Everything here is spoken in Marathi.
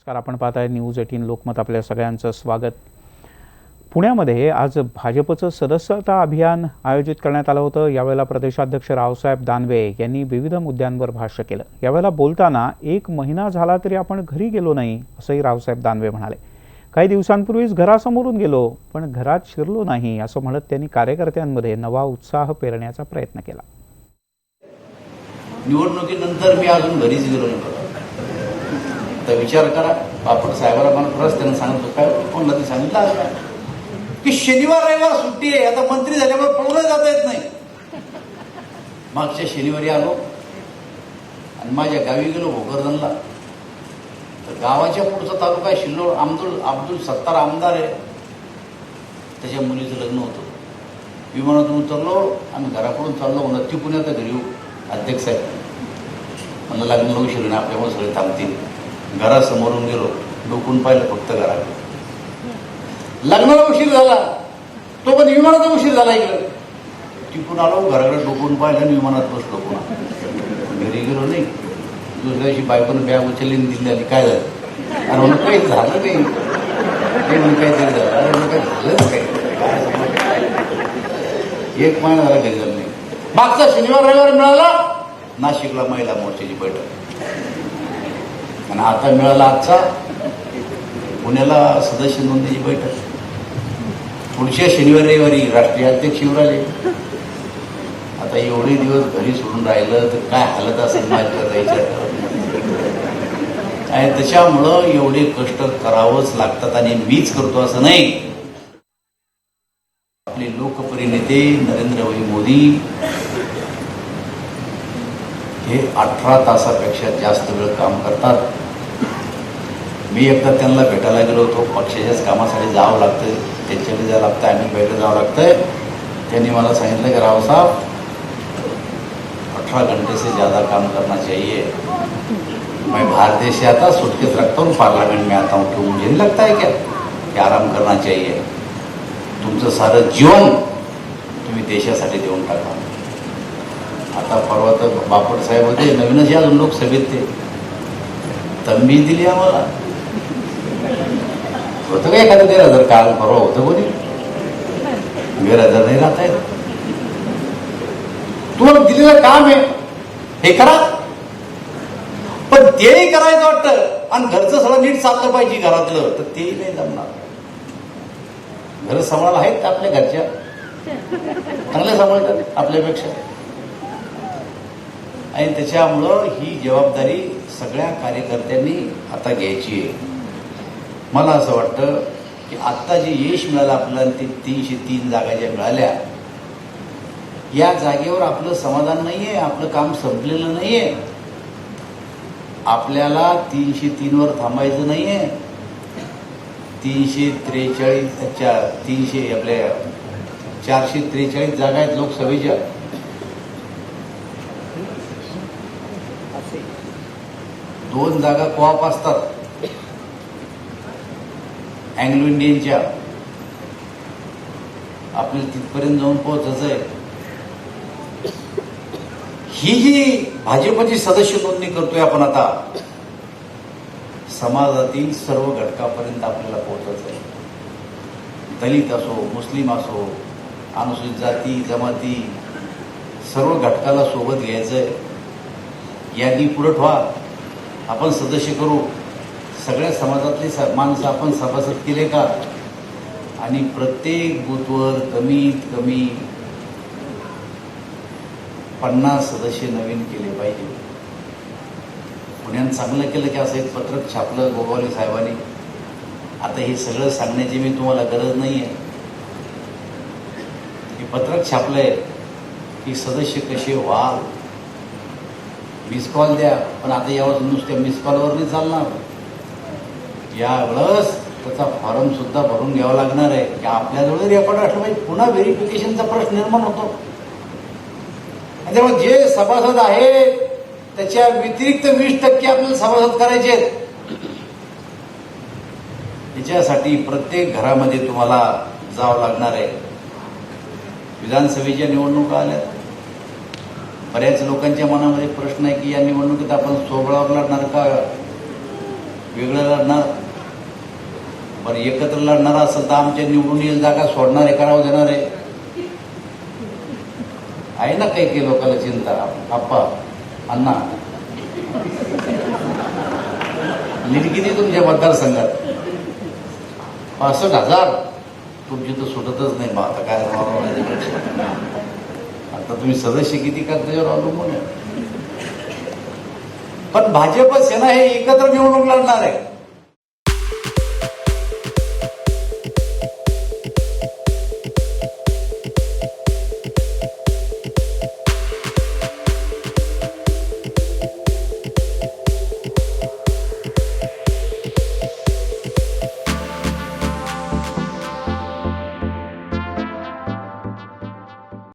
नमस्कार आपण पाहत आहे न्यूज एटीन लोकमत आपल्या सगळ्यांचं स्वागत. पुण्यामध्ये आज भाजपचं सदस्यता अभियान आयोजित करण्यात आलं होतं. यावेळेला प्रदेशाध्यक्ष रावसाहेब दानवे यांनी विविध मुद्द्यांवर भाष्य केलं. यावेळेला बोलताना एक महिना झाला तरी आपण घरी गेलो नाही असंही रावसाहेब दानवे म्हणाले. काही दिवसांपूर्वीच घरासमोरून गेलो पण घरात शिरलो नाही असं म्हणत त्यांनी कार्यकर्त्यांमध्ये नवा उत्साह पेरण्याचा प्रयत्न केला. निवडणुकीनंतर मी अजून घरीच गेलो नाही. तर विचार करा. पापड साहेबाला मला खरंच त्यांना सांगितलं काय कोणला ते सांगितलं? आज काय? की शनिवार रविवार सुट्टी आहे. आता मंत्री झाल्यामुळे पळून जाता येत नाही. मागच्या शनिवारी आलो आणि माझ्या गावी गेलो भोकरदनला. तर गावाच्या पुढचा तालुका आहे शिल्लोड अब्दुल अब्दुल सत्तार आमदार आहे. त्याच्या मुलीचं लग्न होतं. विमानातून उतरलो आम्ही घराकडून चाललो. नक्की ती पुण्यात घरी येऊ. अध्यक्ष साहेब म्हणलं लग्न होऊ नाही. आपल्यामुळे सगळे थांबतील. घरासमोरून गेलो डोकून पाहिलं फक्त घराकडे लग्नाला उशीर झाला. तो पण विमानाचा उशीर झाला इकडं. तिकून आलो घराकडे डोकून पाहिलं आणि विमानात बसलो पुन्हा. घरी गेलो नाही. दुसऱ्या दिवशी बायकोनं बॅग उचलली दिली आली. काय झालं? अरे म्हणून काही झालं नाही. ते म्हणून काहीतरी झालं. अरे म्हणून काही झालंच काही. काय एक महिना झाला घरी झालं नाही. मागचा शनिवार रविवार मिळाला नाशिकला महिला मोर्चाची बैठक. आणि आता मिळाला आजचा. पुण्याला सदस्य नोंदीची बैठक. पुढच्या शनिवार रविवारी राष्ट्रीय अध्यक्ष येऊन आता एवढे दिवस घरी सोडून राहिलं तर काय हालत असेल माझ्या आणि त्याच्यामुळं एवढे कष्ट करावंच लागतात आणि मीच करतो असं नाही. आपले लोकप्रिय नेते नरेंद्रभाई मोदी हे अठरा तासापेक्षा जास्त वेळ काम करतात. मी एकदा त्यांना भेटायला गेलो होतो. पक्षाच्याच कामासाठी जावं लागतं त्यांच्याकडे जावं लागतं अमेरिकेकडे जावं लागतंय. त्यांनी मला सांगितलं की रावसाहेब अठरा घंटे से ज़्यादा काम करना चाहिए. मैं बाहर देश से आता सुटकेस रखता हूँ पार्लियामेंट में आता हूँ. क्यों मुझे नहीं लगता है क्या कि आराम करना चाहिए? तुमचं सारं जीवन तुम्ही देशासाठी देऊन टाका. आता परवा तर बापट साहेब होते नवीनच या अजून लोकसभेत ते. तंबी दिली आम्हाला. होतं का एखादं गैरहजर? काल परवा होतं कोणी? गैरहजर नाही राहत येत. तुम्हाला दिलेलं काम आहे. हे करा. पण तेही करायचं वाटतं. आणि घरचं सगळं नीट चाललं पाहिजे घरातलं. तर तेही नाही जमणार. घर सांभाळायला आहेत आपल्या घरच्या. चांगल्या सांभाळतात आपल्यापेक्षा. आणि त्याच्यामुळं ही जबाबदारी सगळ्या कार्यकर्त्यांनी आता घ्यायची आहे. मला असं वाटतं की आत्ता जे यश मिळालं आपल्याला ते तीनशे तीन जागा ज्या मिळाल्या या जागेवर आपलं समाधान नाहीये आपलं काम संपलेलं नाहीये. आपल्याला तीनशे तीनवर थांबायचं नाहीये. तीनशे त्रेचाळीस तीनशे आपल्या चारशे त्रेचाळीस जागा आहेत लोकसभेच्या. दोन जागा कॉप असतात. अँग्लो इंडियनच्या आपल्याला तिथपर्यंत जाऊन पोहोचायचं आहे. ही जी भाजपची सदस्य नोंदणी करतोय आपण आता. समाजातील सर्व घटकापर्यंत आपल्याला पोहोचायचं आहे. दलित असो मुस्लिम असो अनुसूचित जाती जमाती सर्व घटकाला सोबत घ्यायचंय यांनी पुढं ठेवा आपण सदस्य करू. सगळ्या समाजातले स- माणसं आपण सभासद केले का? आणि प्रत्येक बूथवर कमीत कमी पन्नास सदस्य नवीन केले पाहिजे. पुण्यानं चांगलं केलं की असं एक पत्रक छापलं गोगावले साहेबांनी. आता हे सगळं सांगण्याची मी तुम्हाला गरज नाही आहे हे पत्रक छापलंय की सदस्य कसे व्हाल? मिस कॉल द्या पण आता यावर नुसत्या मिस कॉलवर नाही चालणार. यावेळेस त्याचा फॉर्म सुद्धा भरून घ्यावा लागणार आहे. की आपल्याजवळ रेकॉर्ड असलं पाहिजे. पुन्हा व्हेरिफिकेशनचा प्रश्न निर्माण होतो. आणि त्यामुळे जे सभासद आहे त्याच्या व्यतिरिक्त वीस टक्के आपल्याला सभासद करायचे आहेत. याच्यासाठी प्रत्येक घरामध्ये तुम्हाला जावं लागणार आहे. विधानसभेच्या निवडणुका आल्या बऱ्याच लोकांच्या मनामध्ये प्रश्न आहे की या निवडणुकीत आपण सोबळावर लढणार का वेगळं लढणार? बरं एकत्र लढणार असेल तर आमच्या निवडून येईल जागा सोडणार आहे करावं देणार आहे. आहे ना काही काही लोकांना चिंता? आप्पा अण्णा. निधी किती तुमच्या मतदारसंघात? पासष्ट हजार? तुमची तर सुटतच नाही मग आता काय आता तुम्ही सदस्य किती का त्याच्यावर अवलंबून आहे? पण भाजप सेना हे एकत्र निवडणूक लढणार आहे.